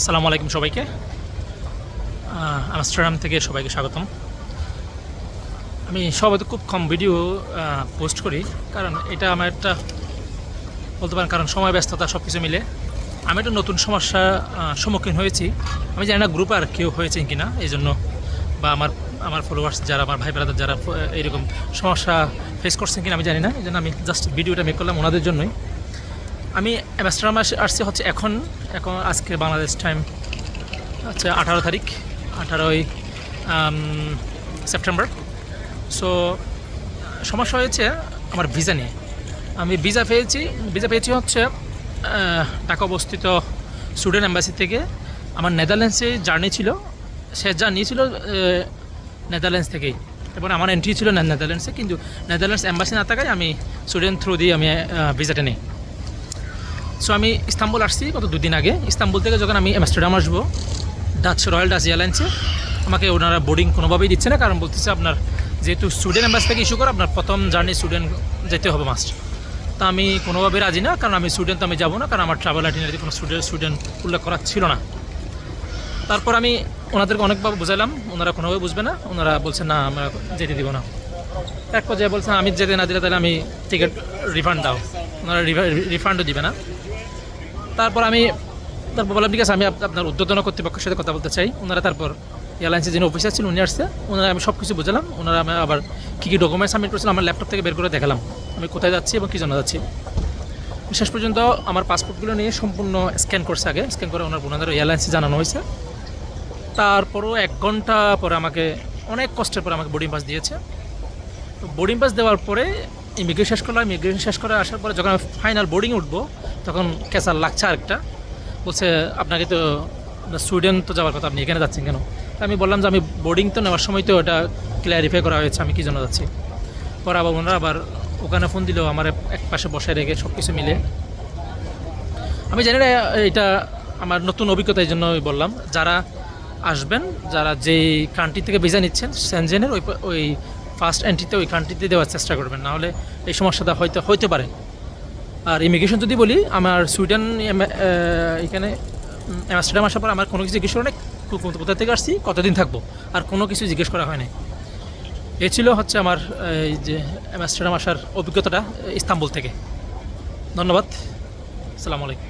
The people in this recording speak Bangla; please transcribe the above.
আসসালামু আলাইকুম সবাইকে। আমস্টারডাম থেকে সবাইকে স্বাগতম। আমি সবাই খুব কম ভিডিও পোস্ট করি, কারণ এটা আমার একটা বলতে পারেন কারণ সময়, ব্যস্ততা সব কিছু মিলে। আমি একটা নতুন সমস্যা সম্মুখীন হয়েছি। আমি জানি না গ্রুপে আর কেউ হয়েছে কি না এই জন্য বা আমার আমার ফলোয়ার্স যারা, আমার ভাই ব্রাদার যারা এইরকম সমস্যা ফেস করছেন কিনা আমি জানি না। এই জন্য আমি জাস্ট ভিডিওটা মেক করলাম ওনাদের জন্যই। আমি অ্যামস্টারডাম আসছি হচ্ছে এখন। এখন আজকে বাংলাদেশ টাইম হচ্ছে আঠারো তারিখ, আঠারোই সেপ্টেম্বর। সো সমস্যা হয়েছে আমার ভিসা নিয়ে। আমি ভিসা পেয়েছি ভিসা পেয়েছি হচ্ছে ঢাকা অবস্থিত সুইডেন অ্যাম্বাসি থেকে। আমার নেদারল্যান্ডসে জার্নি ছিল। সে জার্নি ছিল নেদারল্যান্ডস থেকেই। এবং আমার এন্ট্রি ছিল নেদারল্যান্ডসে কিন্তু নেদারল্যান্ডস অ্যাম্বাসি না থাকায় আমি সুইডেন থ্রু দিয়ে আমি ভিসাটা নিই। সো আমি ইস্তাম্বুল আসছি গত দুদিন আগে। ইস্তাম্বুল থেকে যখন আমি অ্যামস্টারডাম আসব ডাচ রয়্যাল ডাচ এয়ারলাইন্সে আমাকে ওনারা বোর্ডিং কোনোভাবেই দিচ্ছে না, কারণ বলতেছে আপনার যেহেতু স্টুডেন্ট অ্যাম্বাস থেকে ইস্যু করে, আপনার প্রথম জার্নি স্টুডেন্ট যেতে হবে মাস্ট তা আমি কোনোভাবে রাজি না, কারণ আমি স্টুডেন্ট তো আমি যাব না, কারণ আমার ট্রাভেল আইটিনারিতে কোনো স্টুডেন্ট স্টুডেন্ট উল্লেখ করা ছিল না। তারপর আমি ওনাদেরকে অনেকভাবে বুঝাইলাম, ওনারা কোনোভাবে বুঝবে না, ওনারা বলছে, না, আমরা যেতে দিব না। এক পর্যায়ে বলছেন আমি যেতে না দিলে তাহলে আমি টিকিট রিফান্ড দাও। ওনারা রিফান্ডও দিবে না। তারপর আমি, তারপর বললাম, ঠিক আছে, আমি আপনার উদ্বোধন কর্তৃপক্ষের সাথে কথা বলতে চাই। ওনারা তারপর এয়ারলাইন্সের যিনি অফিসার ছিলেন, উনি আসছে। ওনারা আমি সব কিছু বুঝলাম। ওনারা আমি আবার কী কী ডকুমেন্ট সাবমিট করেছিলাম আমার ল্যাপটপ থেকে বের করে দেখালাম। আমি কোথায় যাচ্ছি এবং কী জন্য যাচ্ছি। শেষ পর্যন্ত আমার পাসপোর্টগুলো নিয়ে সম্পূর্ণ স্ক্যান করছে আগে। স্ক্যান করে ওনার ওনাদের এয়ারলাইন্সে জানানো হয়েছে। তারপরও এক ঘণ্টা পরে আমাকে, অনেক কষ্টের পরে আমাকে বোর্ডিং পাস দিয়েছে। বোর্ডিং পাস দেওয়ার পরে ইমিগ্রেশন শেষ করলাম। ইমিগ্রেশন শেষ করে আসার পরে যখন ফাইনাল বোর্ডিং উঠবো, তখন ক্যাসার লাগছে আরেকটা। বলছে, আপনাকে তো সুইডেন তো যাওয়ার কথা, আপনি এখানে যাচ্ছেন কেন? আমি বললাম যে, আমি বোর্ডিং তো নেওয়ার সময় তো এটা ক্লিয়ারিফাই করা হয়েছে, আমি কী জন্য যাচ্ছি? পরে আবার ওনারা আবার ওখানে ফোন দিলেও আমার এক পাশে বসায় রেখে সব কিছু মিলে। আমি জানি না, এটা আমার নতুন অভিজ্ঞতা এই জন্য আমি বললাম। যারা আসবেন, যারা যেই কান্ট্রি থেকে ভিসা নিচ্ছেন সেনজেনের ওই ওই ফার্স্ট এন্ট্রিতে ওই কান্ট্রিতে দেওয়ার চেষ্টা করবেন, নাহলে এই সমস্যাটা হয়তো, হইতে পারে। আর ইমিগ্রেশন যদি বলি, আমার সুইডেন এখানে অ্যামস্টারডাম আসার পর আমার কোনো কিছু জিজ্ঞেস করে না কোথা থেকে আসছি, কতদিন থাকব, আর কোনো কিছু জিজ্ঞেস করা হয় না এ ছিল হচ্ছে আমার, এই যে অ্যামস্টারডাম আসার অভিজ্ঞতাটা, ইস্তাম্বুল থেকে। ধন্যবাদ। আসসালামু আলাইকুম।